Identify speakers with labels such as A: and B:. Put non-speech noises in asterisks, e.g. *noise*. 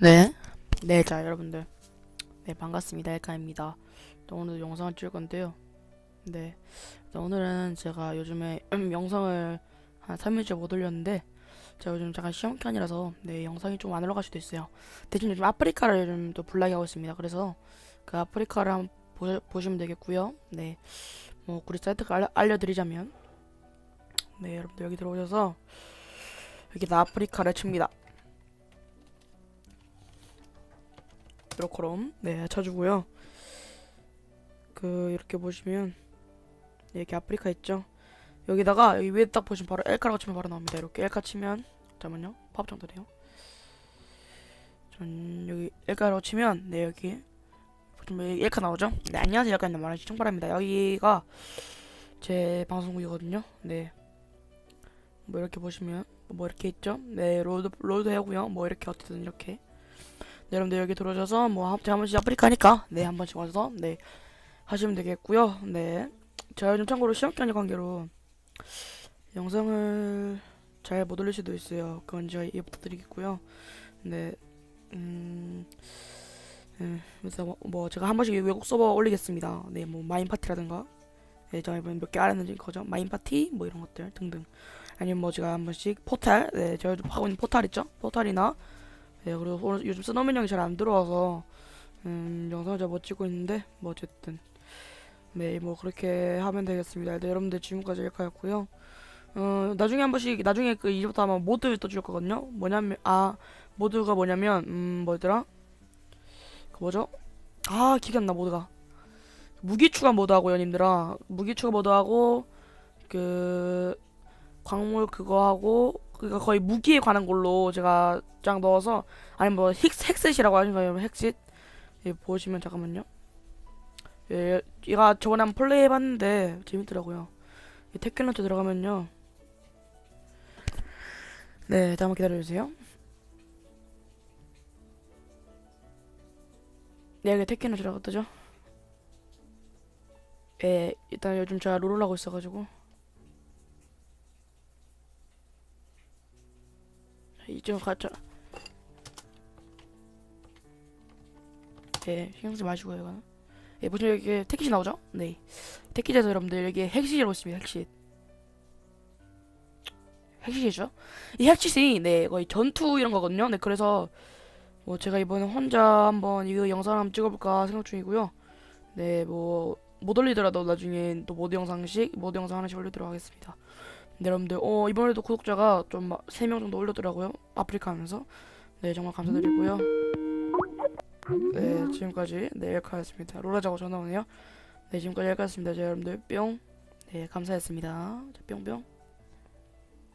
A: 네. 네, 자, 여러분들. 네, 반갑습니다. 엘카입니다. 또 오늘 영상을 찍을 건데요. 네. 자, 오늘은 제가 요즘에 *clears throat* 영상을 한 3일째 못 올렸는데, 제가 요즘 잠깐 시험 기간이라서, 네, 영상이 좀 안 올라갈 수도 있어요. 대신 요즘 아프리카를 요즘 또 블라기 하고 있습니다. 그래서 그 아프리카를 한번 보, 보시면 되겠고요. 네. 뭐, 우리 사이트가 알려, 알려드리자면, 네, 여러분들 여기 들어오셔서, 여기다 아프리카를 칩니다. 이렇게롬 네 쳐주고요 그 이렇게 보시면 네, 이렇게 아프리카 있죠 여기다가 여기 위에 딱 보시면 바로 엘카라고 치면 바로 나옵니다 이렇게 엘카 치면 잠깐만요 팝 정도 돼요 전 여기 엘카라고 치면 네 여기 보시면 여기 엘카 나오죠 네 안녕하세요 엘카입니다 말하시 청바랍니다 여기가 제 방송국이거든요 네 뭐 이렇게 보시면 뭐 이렇게 있죠 네 로드 로드 해고요 뭐 이렇게 어쨌든 이렇게 네, 여러분들 여기 들어오셔서 뭐 한- 제가 한 번씩 아프리카니까 네 한 번씩 와서 네 하시면 되겠고요. 네 제가 요즘 참고로 시험 기간이 관계로 영상을 잘 못 올릴 수도 있어요. 그건 제가 이해 부탁드리겠고요. 네 음. 네, 그래서 뭐, 뭐 제가 한 번씩 외국 서버 올리겠습니다. 네, 뭐 마인 파티라든가, 네, 제가 이번에 몇 개 알았는지 거죠. 마인 파티 뭐 이런 것들 등등. 아니면 뭐 제가 한 번씩 포탈, 네, 제가 하고 있는 포탈 있죠. 포탈이나 네, 그리고 오늘 요즘 쓰너맨 형이 잘 안 들어와서 음, 영상을 잘 못 찍고 있는데 뭐 어쨌든 네, 뭐 그렇게 하면 되겠습니다. 네, 여러분들 지금까지 일카였고요. 어, 나중에 한 번씩 나중에 그 이제부터 아마 모드 또 줄 거거든요. 뭐냐면 아 모드가 뭐냐면 음 뭐더라? 그 뭐죠? 아 기억 안 나 모드가 무기 추가 모드하고 연님들아 무기 추가 모드하고 그 광물 그거 하고 그니까 거의 무기에 관한 걸로 제가 쫙 넣어서 아니면 뭐 힉, 핵셋이라고 거예요. 핵셋. 예, 보시면 잠깐만요. 예, 얘가 저번에 한번 플레이 해봤는데 재밌더라고요. 이 테크노트 들어가면요. 네 잠깐만 기다려주세요. 네 여기 테크노트라고 뜨죠? 예 일단 요즘 제가 롤을 하고 있어가지고 이쪽 가자. 예, 신경 쓰지 마시고요, 이거는. 예, 보시면 여기 택시이 나오죠? 네. 택시에서 여러분들 여기 핵시라고 있습니다, 핵시. 핵시죠? 이 핵시이 네, 거의 전투 이런 거거든요. 네, 그래서 뭐 제가 이번에 혼자 한번 이거 영상 한번 찍어볼까 생각 중이고요. 네, 뭐 못 올리더라도 나중에 또 모드 영상식, 모드 영상 하나씩 올리도록 하겠습니다. 네, 여러분들, 어, 이번에도 구독자가 좀 3명 정도 올렸더라고요. 아프리카 하면서. 네, 정말 감사드리고요. 네, 지금까지 네, 엘카였습니다. 롤라자고 전화 오네요. 네, 지금까지 엘카였습니다. 자, 여러분들, 뿅. 네, 감사했습니다. 자, 뿅뿅.